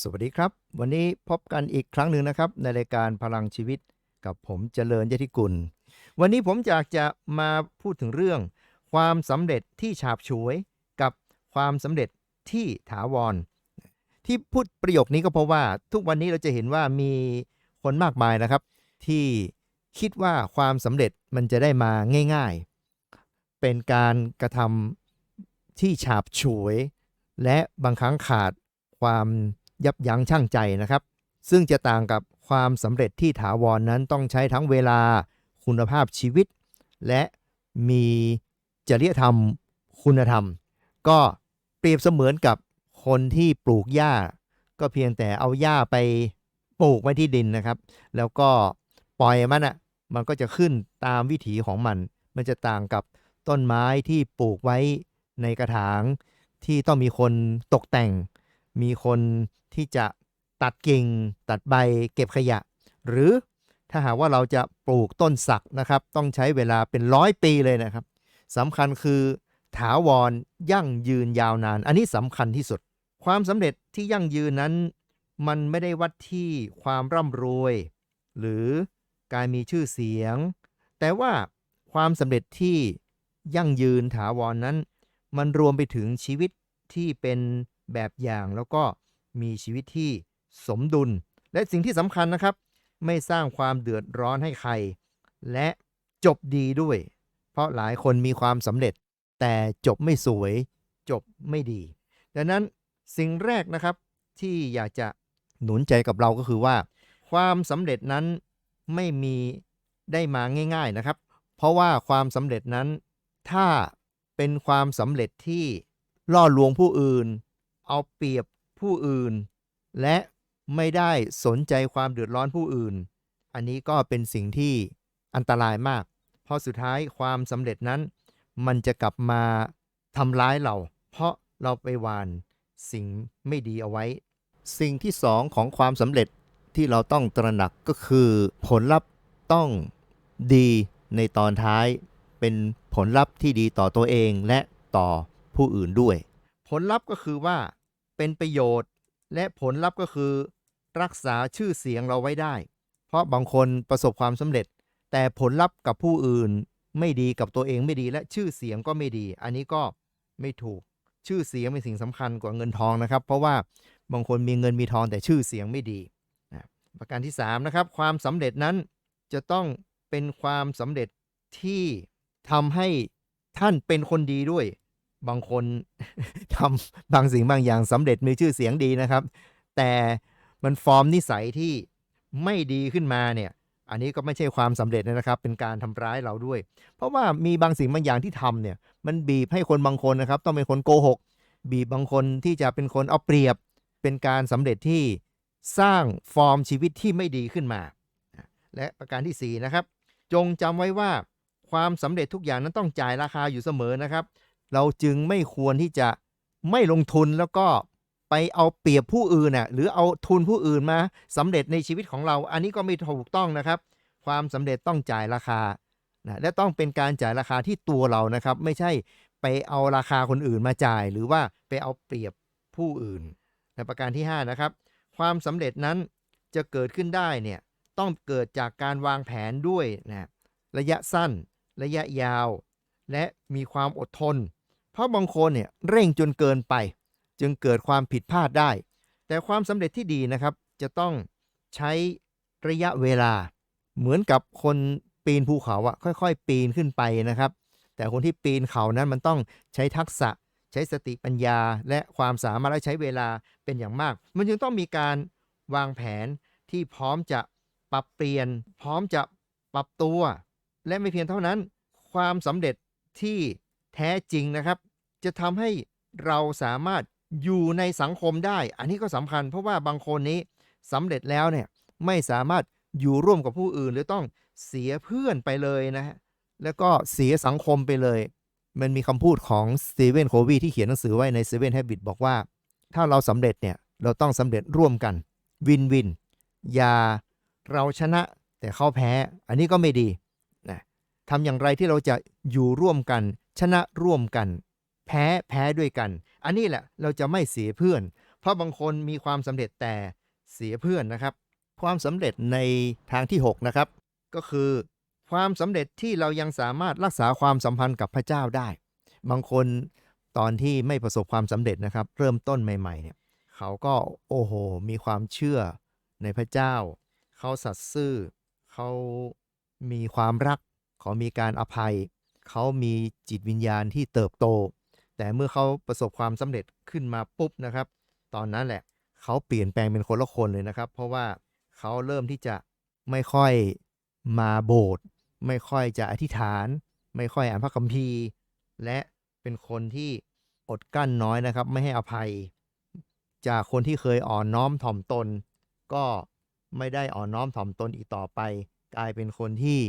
สวัสดีครับ วันนี้พบกันอีกครั้งหนึ่งนะครับ ในรายการพลังชีวิตกับผมเจริญยติกุล วันนี้ผมอยากจะมาพูดถึงเรื่อง ความสำเร็จที่ฉาบฉวย กับความสำเร็จที่ถาวร ที่พูดประโยคนี้ก็เพราะว่า ทุกวันนี้เราจะเห็นว่ามีคนมากมายนะครับ ที่คิดว่าความสำเร็จมันจะได้มาง่าย ๆ เป็นการกระทำที่ฉาบฉวย และบางครั้งขาดความ ยับยั้งชั่งใจนะครับ ซึ่งจะต่างกับความสำเร็จที่ถาวรนนั้นต้องใช้ทั้งเวลาคุณภาพชีวิต และมีจริยธรรม คุณธรรม ก็เปรียบเสมือนกับคนที่ปลูกหญ้า ก็เพียงแต่เอาหญ้าไปปลูกไว้ที่ดินนะครับ แล้วก็ปล่อยมันอะมันก็จะขึ้นตามวิถีของมัน มันจะต่างกับต้นไม้ที่ปลูกไว้ในกระถางที่ต้องมีคนตกแต่ง มีคนที่จะตัดกิ่ง ตัดใบเก็บขยะ หรือถ้าหากว่าเราจะปลูกต้นสักนะครับ ต้องใช้เวลาเป็นร้อยปีเลยนะครับสำคัญคือถาวรยั่งยืนยาวนาน อันนี้สำคัญที่สุด ความสำเร็จที่ยั่งยืนนั้น มันไม่ได้วัดที่ความร่ำรวย หรือการมีชื่อเสียง แต่ว่าความสำเร็จที่ยั่งยืนถาวรนนั้น มันรวมไปถึงชีวิตที่เป็น แบบอย่างแล้วก็มีชีวิตที่สมดุล และสิ่งที่สำคัญนะครับ ไม่สร้างความเดือดร้อนให้ใคร และจบดีด้วย เพราะหลายคนมีความสำเร็จ แต่จบไม่สวย จบไม่ดี ดังนั้นสิ่งแรกนะครับที่อยากจะหนุนใจกับเราก็คือว่า ความสำเร็จนั้นไม่มีได้มาง่าย ๆนะครับ เพราะว่าความสำเร็จนั้นถ้าเป็นความสำเร็จที่ล่อลวงผู้อื่น เอาเปรียบผู้อื่น และไม่ได้สนใจความเดือดร้อนผู้อื่น อันนี้ก็เป็นสิ่งที่อันตรายมาก เพราะสุดท้ายความสำเร็จนั้น มันจะกลับมาทำร้ายเรา เพราะเราไปหวานสิ่งไม่ดีเอาไว้ สิ่งที่สองของความสำเร็จที่เราต้องตระหนักก็คือผลลัพธ์ต้องดีในตอนท้ายเป็นผลลัพธ์ที่ดีต่อตัวเองและต่อผู้อื่นด้วย ผลลัพธ์ก็คือว่า เป็นประโยชน์ และผลลัพธ์ก็คือ รักษาชื่อเสียงเราไว้ได้ เพราะบางคนประสบความสำเร็จ แต่ผลลัพธ์กับผู้อื่นไม่ดีกับตัวเองไม่ดีและชื่อเสียงก็ไม่ดี อันนี้ก็ไม่ถูกชื่อเสียงเป็นสิ่งสำคัญกว่าเงินทองนะครับ เพราะว่าบางคนมีเงินมีทองแต่ชื่อเสียงไม่ดีนะประการที่ 3 นะครับ ความสำเร็จนั้นจะต้องเป็นความสำเร็จที่ทำให้ท่านเป็นคนดีด้วย บางคนทำบางสิ่งบางอย่างสำเร็จมีชื่อเสียงดีนะครับ แต่มันฟอร์มนิสัยที่ไม่ดีขึ้นมาเนี่ย อันนี้ก็ไม่ใช่ความสำเร็จนะครับ เป็นการทำร้ายเราด้วย เพราะว่ามีบางสิ่งบางอย่างที่ทำเนี่ย มันบีบให้คนบางคนนะครับ ต้องเป็นคนโกหก บีบบางคนที่จะเป็นคนเอาเปรียบ เป็นการสำเร็จที่สร้างฟอร์มชีวิตที่ไม่ดีขึ้นมา และประการที่สี่นะครับ จงจำไว้ว่าความสำเร็จทุกอย่างนั้นต้องจ่ายราคาอยู่เสมอนะครับ เราจึงไม่ควรที่จะไม่ลงทุนแล้วก็ไปเอาเปรียบผู้อื่นน่ะหรือเอาทุนผู้อื่นมาสำเร็จในชีวิตของเรา อันนี้ก็ไม่ถูกต้องนะครับ ความสำเร็จต้องจ่ายราคานะและต้องเป็นการจ่ายราคาที่ตัวเรานะครับ ไม่ใช่ไปเอาราคาคนอื่นมาจ่าย หรือว่าไปเอาเปรียบผู้อื่นและประการที่ 5 นะครับ ความสำเร็จนั้นจะเกิดขึ้นได้เนี่ยต้องเกิดจากการวางแผนด้วยนะระยะสั้น ระยะยาว และมีความอดทน เพราะบางคนเนี่ยเร่งจนเกินไป จึงเกิดความผิดพลาดได้ แต่ความสำเร็จที่ดีนะครับ จะต้องใช้ระยะเวลา เหมือนกับคนปีนภูเขาอะค่อยๆ ปีนขึ้นไปนะครับ แต่คนที่ปีนเขานั้นมันต้องใช้ทักษะ ใช้สติปัญญา และความสามารถและใช้เวลาเป็นอย่างมาก มันจึงต้องมีการวางแผนที่พร้อมจะปรับเปลี่ยน พร้อมจะปรับตัว และไม่เพียงเท่านั้น ความสำเร็จที่ แท้จริงนะครับ จะทำให้เราสามารถอยู่ในสังคมได้ อันนี้ก็สำคัญ เพราะว่าบางคนนี้สำเร็จแล้วเนี่ยไม่สามารถอยู่ร่วมกับผู้อื่น หรือต้องเสียเพื่อนไปเลยนะฮะแล้วก็เสียสังคมไปเลย มันมีคำพูดของสตีเวนโควีที่เขียนหนังสือไว้ใน Seven Habits บอกว่า ถ้าเราสำเร็จเนี่ยเราต้องสำเร็จร่วมกันวินวิน อย่าเราชนะแต่เขาแพ้ อันนี้ก็ไม่ดีนะทำอย่างไรที่เราจะอยู่ร่วมกัน ชนะร่วมกัน แพ้แพ้ด้วยกัน อันนี้แหละเราจะไม่เสียเพื่อน เพราะบางคนมีความสำเร็จแต่เสียเพื่อนนะครับ ความสำเร็จในทางที่ 6 นะครับ ก็คือ ความสำเร็จที่เรายังสามารถรักษาความสัมพันธ์กับพระเจ้าได้ บางคนตอนที่ไม่ประสบความสำเร็จนะครับ เริ่มต้นใหม่ ๆ เนี่ย เขาก็โอ้โห มีความเชื่อในพระเจ้า เขาสัตย์ซื่อ เขามีความรัก เขามีการอภัย เขามีจิตวิญญาณที่เติบโต แต่เมื่อเขาประสบความสำเร็จขึ้นมาปุ๊บนะครับ ตอนนั้นแหละเขาเปลี่ยนแปลงเป็นคนละคนเลยนะครับ เพราะว่าเขาเริ่มที่จะไม่ค่อยมาโบสถ์ไม่ค่อยจะอธิษฐาน ไม่ค่อยอ่านพระคัมภีร์ และเป็นคนที่อดกั้นน้อยนะครับ ไม่ให้อภัย จากคนที่เคยอ่อนน้อมถ่อมตน ก็ไม่ได้อ่อนน้อมถ่อมตนอีกต่อไป กลายเป็นคนที่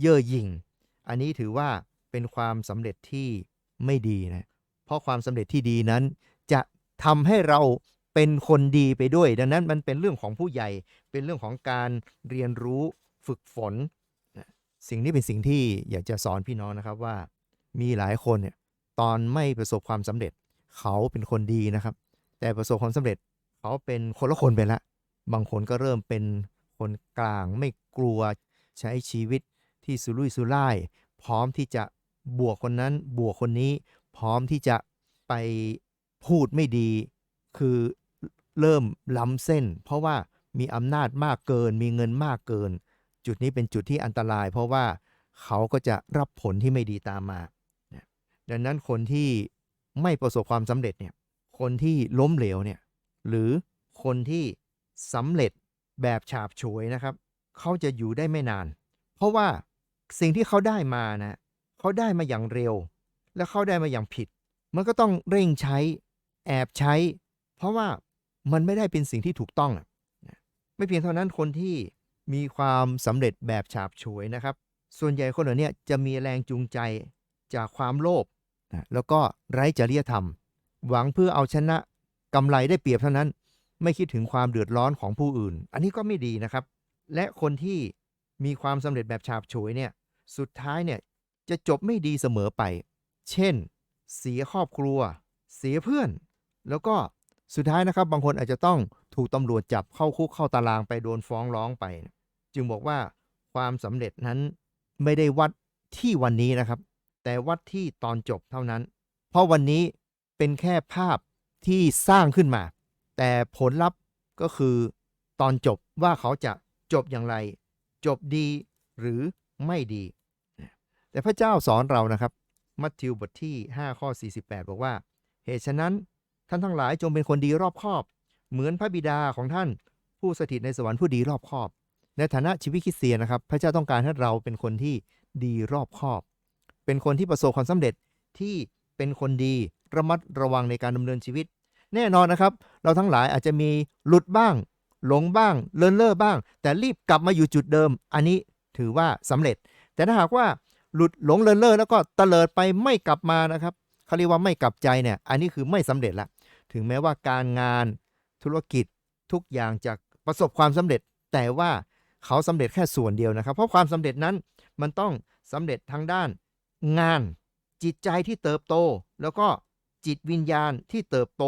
เย่อหยิ่ง อันนี้ถือว่าเป็นความสำเร็จที่ไม่ดีนะ เพราะความสำเร็จที่ดีนั้น จะทำให้เราเป็นคนดีไปด้วย ดังนั้นมันเป็นเรื่องของผู้ใหญ่ เป็นเรื่องของการเรียนรู้ฝึกฝน สิ่งนี้เป็นสิ่งที่อยากจะสอนพี่น้องนะครับว่า มีหลายคนเนี่ยตอนไม่ประสบความสำเร็จ เขาเป็นคนดีนะครับ แต่ประสบความสำเร็จเขาเป็นคนละคนไปละ บางคนก็เริ่มเป็นคนกลางไม่กลัวใช้ชีวิต ที่สุรุ่ยสุร่าย พร้อมที่จะบวกคนนั้นบวกคนนี้ พร้อมที่จะไปพูดไม่ดี คือเริ่มล้ำเส้น เพราะว่ามีอำนาจมากเกิน มีเงินมากเกิน จุดนี้เป็นจุดที่อันตราย เพราะว่าเขาก็จะรับผลที่ไม่ดีตามมาดังนั้นคนที่ไม่ประสบความสำเร็จเนี่ยคนที่ล้มเหลวเนี่ยหรือคนที่สำเร็จแบบฉาบฉวยนะครับ เขาจะอยู่ได้ไม่นาน เพราะว่า สิ่งที่เขาได้มานะเขาได้มาอย่างเร็ว และเขาได้มาอย่างผิด มันก็ต้องเร่งใช้ แอบใช้ เพราะว่ามันไม่ได้เป็นสิ่งที่ถูกต้องนะไม่เพียงเท่านั้นคนที่มีความสำเร็จแบบฉาบฉวยนะครับ ส่วนใหญ่คนเหล่านี้จะมีแรงจูงใจจากความโลภนะแล้วก็ไร้จริยธรรม หวังเพื่อเอาชนะกำไรได้เปรียบเท่านั้น ไม่คิดถึงความเดือดร้อนของผู้อื่น อันนี้ก็ไม่ดีนะครับ และคนที่ มีความสำเร็จแบบฉาบฉวยเนี่ยสุดท้ายเนี่ยจะจบไม่ดีเสมอไป เช่น เสียครอบครัว เสียเพื่อน แล้วก็สุดท้ายนะครับบางคนอาจจะต้องถูกตำรวจจับเข้าคุกเข้าตารางไปโดนฟ้องร้องไป จึงบอกว่าความสำเร็จนั้นไม่ได้วัดที่วันนี้นะครับ แต่วัดที่ตอนจบเท่านั้น เพราะวันนี้เป็นแค่ภาพที่สร้างขึ้นมา แต่ผลลัพธ์ก็คือตอนจบว่าเขาจะจบอย่างไร จบดีหรือไม่ดี แต่พระเจ้าสอนเรานะครับ มัทธิวบทที่ 5 ข้อ 48 บอกว่า เหตุฉะนั้นท่านทั้งหลายจงเป็นคนดีรอบคอบ เหมือนพระบิดาของท่านผู้สถิตในสวรรค์ผู้ดีรอบคอบ ในฐานะชีวิตคริสเตียนนะครับ พระเจ้าต้องการให้เราเป็นคนที่ดีรอบคอบ เป็นคนที่ประสบความสำเร็จที่เป็นคนดีระมัดระวังในการดำเนินชีวิต แน่นอนนะครับ เราทั้งหลายอาจจะมีหลุดบ้าง หลงบ้างเลินเล่อบ้าง แต่รีบกลับมาอยู่จุดเดิม อันนี้ถือว่าสำเร็จ แต่ถ้าหากว่าหลุดหลงเลินเล่อแล้วก็เตลิดไปไม่กลับมานะครับเขาเรียกว่าไม่กลับใจเนี่ยอันนี้คือไม่สำเร็จละถึงแม้ว่าการงานธุรกิจทุกอย่างจะประสบความสำเร็จ แต่ว่าเขาสำเร็จแค่ส่วนเดียวนะครับ เพราะความสำเร็จนั้นมันต้องสำเร็จทางด้านงานจิตใจที่เติบโต แล้วก็จิตวิญญาณที่เติบโต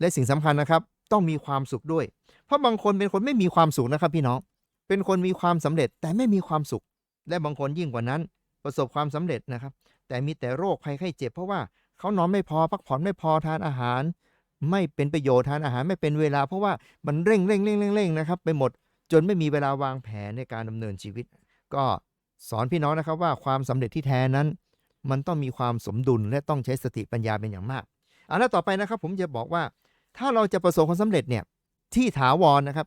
และสิ่งสำคัญนะครับ ต้องมีความสุขด้วย เพราะบางคนเป็นคนไม่มีความสุขนะครับพี่น้อง เป็นคนมีความสำเร็จแต่ไม่มีความสุข และบางคนยิ่งกว่านั้น ประสบความสำเร็จนะครับ แต่มีแต่โรคภัยไข้เจ็บเพราะว่าเขานอนไม่พอพักผ่อนไม่พอทานอาหาร ไม่เป็นประโยชน์ทานอาหารไม่เป็นเวลา เพราะว่ามันเร่งเร่งเร่งเร่งเร่งนะครับไปหมดจนไม่มีเวลาวางแผนในการดำเนินชีวิต ก็สอนพี่น้องนะครับว่าความสำเร็จที่แท้นั้น มันต้องมีความสมดุลและต้องใช้สติปัญญาเป็นอย่างมากเอาละต่อไปนะครับผมจะบอกว่า ถ้าเราจะประสบความสำเร็จเนี่ยที่ถาวรนะครับ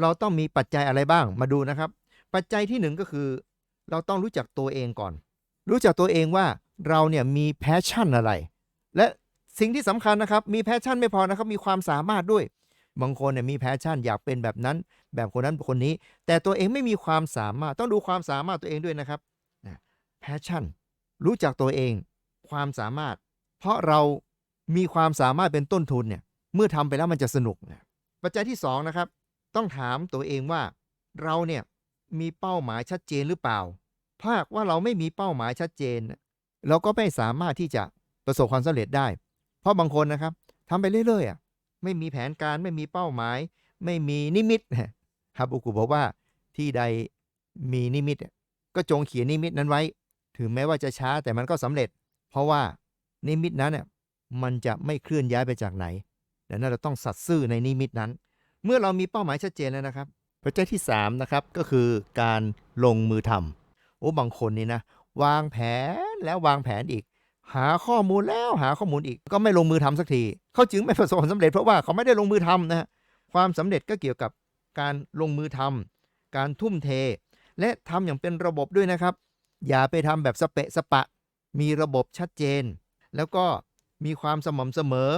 เราต้องมีปัจจัยอะไรบ้างมาดูนะครับ ปัจจัยที่หนึ่งก็คือ เราต้องรู้จักตัวเองก่อน รู้จักตัวเองว่าเราเนี่ยมีแพชชั่นอะไร และสิ่งที่สำคัญนะครับ มีแพชชั่นไม่พอนะครับมีความสามารถด้วย บางคนเนี่ยมีแพชชั่นอยากเป็นแบบนั้น แบบคนนั้นคนนี้ แต่ตัวเองไม่มีความสามารถต้องดูความสามารถตัวเองด้วยนะครับแพชชั่นรู้จักตัวเอง ความสามารถ เพราะเรามีความสามารถเป็นต้นทุนเนี่ย เมื่อทำไปแล้วมันจะสนุกนะปัจจัยที่สองนะครับ ต้องถามตัวเองว่า เราเนี่ยมีเป้าหมายชัดเจนหรือเปล่าถ้าหากว่าเราไม่มีเป้าหมายชัดเจน เราก็ไม่สามารถที่จะประสบความสำเร็จได้ เพราะบางคนนะครับทำไปเรื่อยๆอะไม่มีแผนการไม่มีเป้าหมาย ไม่มีนิมิตฮาบุกุบอกว่าที่ใดมีนิมิต ก็จงเขียนนิมิตนั้นไว้ ถึงแม้ว่าจะช้าแต่มันก็สำเร็จ เพราะว่านิมิตนั้นเนี่ยมันจะไม่เคลื่อนย้ายไปจากไหน ดังนั้นเราต้องสัตย์ซื่อในนิมิตนั้น เมื่อเรามีเป้าหมายชัดเจนแล้วนะครับปัจจัยที่3นะครับก็คือการลงมือทำโอ้บางคนนี่นะวางแผนแล้ววางแผนอีก หาข้อมูลแล้วหาข้อมูลอีกก็ไม่ลงมือทำสักทีเขาจึงไม่ประสบความสำเร็จเพราะว่าเขาไม่ได้ลงมือทำนะความสำเร็จก็เกี่ยวกับการลงมือทำการทุ่มเท และทำอย่างเป็นระบบด้วยนะครับ อย่าไปทำแบบสเปะสปะ มีระบบชัดเจน แล้วก็มีความสม่ำเสมอ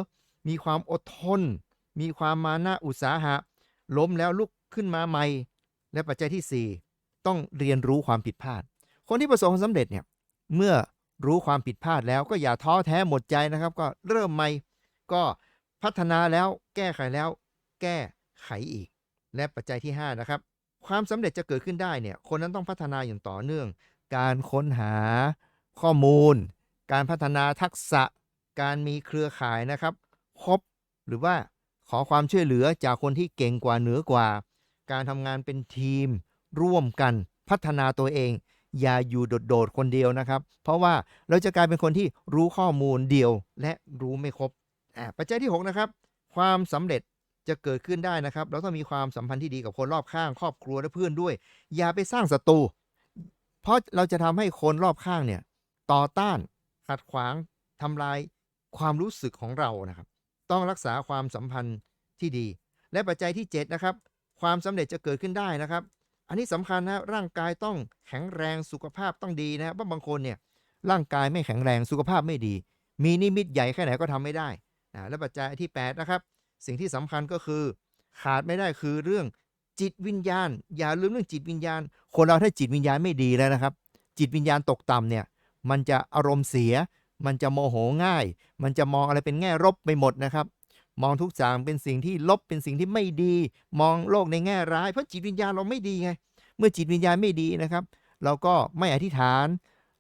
มีความอดทน มีความมานะอุตสาหะ ล้มแล้วลุกขึ้นมาใหม่ และปัจจัยที่ 4 ต้องเรียนรู้ความผิดพลาด คนที่ประสบความสำเร็จเนี่ยเมื่อรู้ความผิดพลาดแล้วก็อย่าท้อแท้หมดใจนะครับ ก็เริ่มใหม่ก็พัฒนาแล้วแก้ไขแล้ว แก้ไขอีก และปัจจัยที่ 5 นะครับ ความสำเร็จจะเกิดขึ้นได้เนี่ยคนนั้นต้องพัฒนาอย่างต่อเนื่อง การค้นหาข้อมูล การพัฒนาทักษะ การมีเครือข่ายนะครับ ครบหรือว่าขอความช่วยเหลือจากคนที่เก่งกว่าเหนือกว่า การทำงานเป็นทีม ร่วมกันพัฒนาตัวเอง อย่าอยู่โดดๆคนเดียวนะครับ เพราะว่าเราจะกลายเป็นคนที่รู้ข้อมูลเดียวและรู้ไม่ครบปัจจัยที่ 6 นะครับ ความสำเร็จจะเกิดขึ้นได้นะครับ เราต้องมีความสัมพันธ์ที่ดีกับคนรอบข้างครอบครัวและเพื่อนด้วย อย่าไปสร้างศัตรูเพราะเราจะทำให้คนรอบข้างเนี่ยต่อต้านขัดขวางทำลายความรู้สึกของเรานะครับ ต้องรักษาความสัมพันธ์ที่ดี และปัจจัยที่ 7 นะครับ ความสำเร็จจะเกิดขึ้นได้นะครับ อันนี้สำคัญนะร่างกายต้องแข็งแรงสุขภาพต้องดีนะครับเพราะบางคนเนี่ยร่างกายไม่แข็งแรงสุขภาพไม่ดี มีนิมิตใหญ่แค่ไหนก็ทำไม่ได้อ่าและปัจจัยที่ 8 นะครับ สิ่งที่สำคัญก็คือ ขาดไม่ได้คือเรื่องจิตวิญญาณ อย่าลืมเรื่องจิตวิญญาณ คนเราถ้าจิตวิญญาณไม่ดีแล้วนะครับ จิตวิญญาณตกต่ำเนี่ยมันจะอารมณ์เสีย มันจะโมโหง่าย มันจะมองอะไรเป็นแง่ลบไปหมดนะครับ มองทุกอย่างเป็นสิ่งที่ลบเป็นสิ่งที่ไม่ดี มองโลกในแง่ร้าย เพราะจิตวิญญาณเราไม่ดีไง เมื่อจิตวิญญาณไม่ดีนะครับ เราก็ไม่อธิษฐาน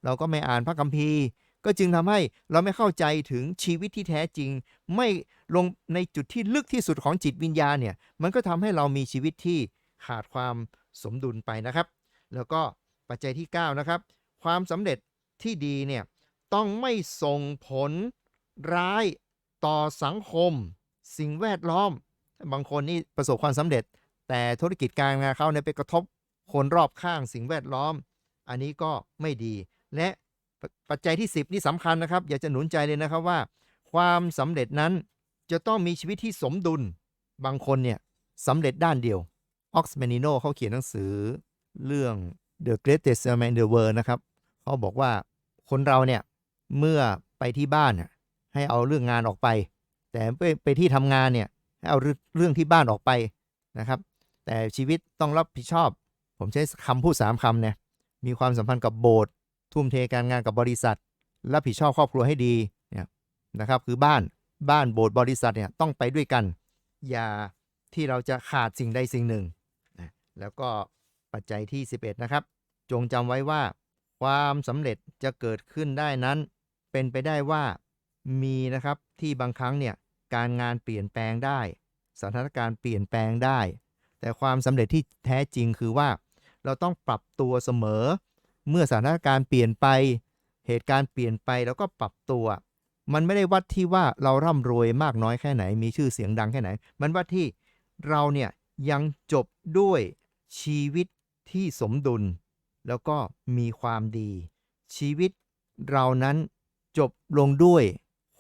เราก็ไม่อ่านพระคัมภีร์ ก็จึงทำให้เราไม่เข้าใจถึงชีวิตที่แท้จริง ไม่ลงในจุดที่ลึกที่สุดของจิตวิญญาณเนี่ย มันก็ทำให้เรามีชีวิตที่ขาดความสมดุลไปนะครับ แล้วก็ปัจจัยที่ 9 นะครับ ความสำเร็จที่ดีเนี่ย ต้องไม่ส่งผลร้ายต่อสังคม สิ่งแวดล้อม บางคนนี่ประสบความสำเร็จ แต่ธุรกิจการงานเขาเนี่ยไปกระทบคนรอบข้างสิ่งแวดล้อม อันนี้ก็ไม่ดี และปปัจจัยที่ 10 นี่สำคัญนะครับ อยากจะหนุนใจเลยนะครับว่า ความสำเร็จนั้นจะต้องมีชีวิตที่สมดุล บางคนเนี่ยสำเร็จด้านเดียวออกซ์เมนิโนเขาเขียนหนังสือเรื่อง The Greatest Man in the World นะครับ เขาบอกว่าคนเราเนี่ย เมื่อไปที่บ้านให้เอาเรื่องงานออกไป แต่ไปไปที่ทำงานเนี่ยให้เอาเรื่องที่บ้านออกไปนะครับ แต่ชีวิตต้องรับผิดชอบ ผมใช้คำพูดสามคำเนี่ยมีความสัมพันธ์กับโบสถ์ทุ่มเทการงานกับบริษัท รับผิดชอบครอบครัวให้ดีเนี่ยนะครับคือบ้านบ้านโบสถ์บริษัทเนี่ยต้องไปด้วยกัน อย่าที่เราจะขาดสิ่งใดสิ่งหนึ่งนะแล้วก็ปัจจัยที่ 11 นะครับ จงจำไว้ว่า ความสำเร็จจะเกิดขึ้นได้นั้น เป็นไปได้ว่ามีนะครับที่บางครั้งเนี่ยการงานเปลี่ยนแปลงได้ สถานการณ์เปลี่ยนแปลงได้ แต่ความสำเร็จที่แท้จริงคือว่า เราต้องปรับตัวเสมอ เมื่อสถานการณ์เปลี่ยนไป เหตุการณ์เปลี่ยนไปแล้วก็ปรับตัว มันไม่ได้วัดที่ว่าเราร่ำรวยมากน้อยแค่ไหน มีชื่อเสียงดังแค่ไหน มันวัดที่เราเนี่ยยังจบด้วยชีวิตที่สมดุล แล้วก็มีความดี ชีวิตเรานั้น จบลงด้วย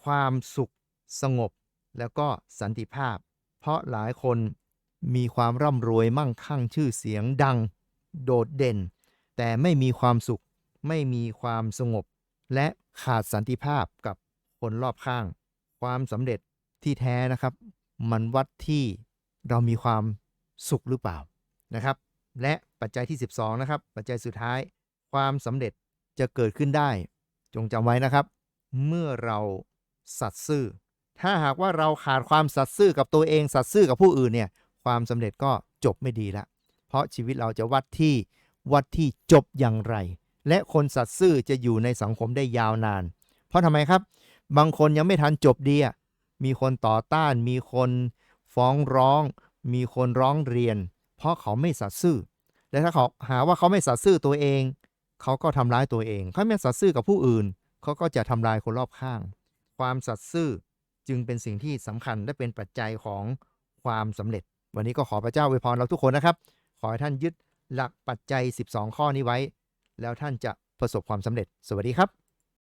ความสุขสงบ แล้วก็สันติภาพ เพราะหลายคนมีความร่ำรวยมั่งคั่งชื่อเสียงดัง โดดเด่น แต่ไม่มีความสุข ไม่มีความสงบ และขาดสันติภาพกับคนรอบข้าง ความสำเร็จที่แท้นะครับ มันวัดที่เรามีความสุขหรือเปล่านะครับ และปัจจัยที่ 12 นะครับ ปัจจัยสุดท้าย ความสำเร็จจะเกิดขึ้นได้ จงจำไว้นะครับ เมื่อเราสัตย์ซื่อ ถ้าหากว่าเราขาดความสัตย์ซื่อกับตัวเองสัตย์ซื่อกับผู้อื่นเนี่ยความสำเร็จก็จบไม่ดีละ เพราะชีวิตเราจะวัดที่วัดที่จบอย่างไร และคนสัตย์ซื่อจะอยู่ในสังคมได้ยาวนาน เพราะทำไมครับ บางคนยังไม่ทันจบดีอะมีคนต่อต้านมีคนฟ้องร้อง มีคนร้องเรียน เพราะเขาไม่สัตย์ซื่อ และถ้าเขาหาว่าเขาไม่สัตย์ซื่อตัวเอง เขาก็ทำร้ายตัวเอง เขาไม่สัตย์ซื่อกับผู้อื่น เขาก็จะทำลายคนรอบข้าง ความสัตย์ซื่อจึงเป็นสิ่งที่สำคัญและเป็นปัจจัยของความสำเร็จ วันนี้ก็ขอพระเจ้าอวยพรเราทุกคนนะครับ ขอให้ท่านยึดหลักปัจจัย 12 ข้อนี้ไว้ แล้วท่านจะประสบความสำเร็จ สวัสดีครับ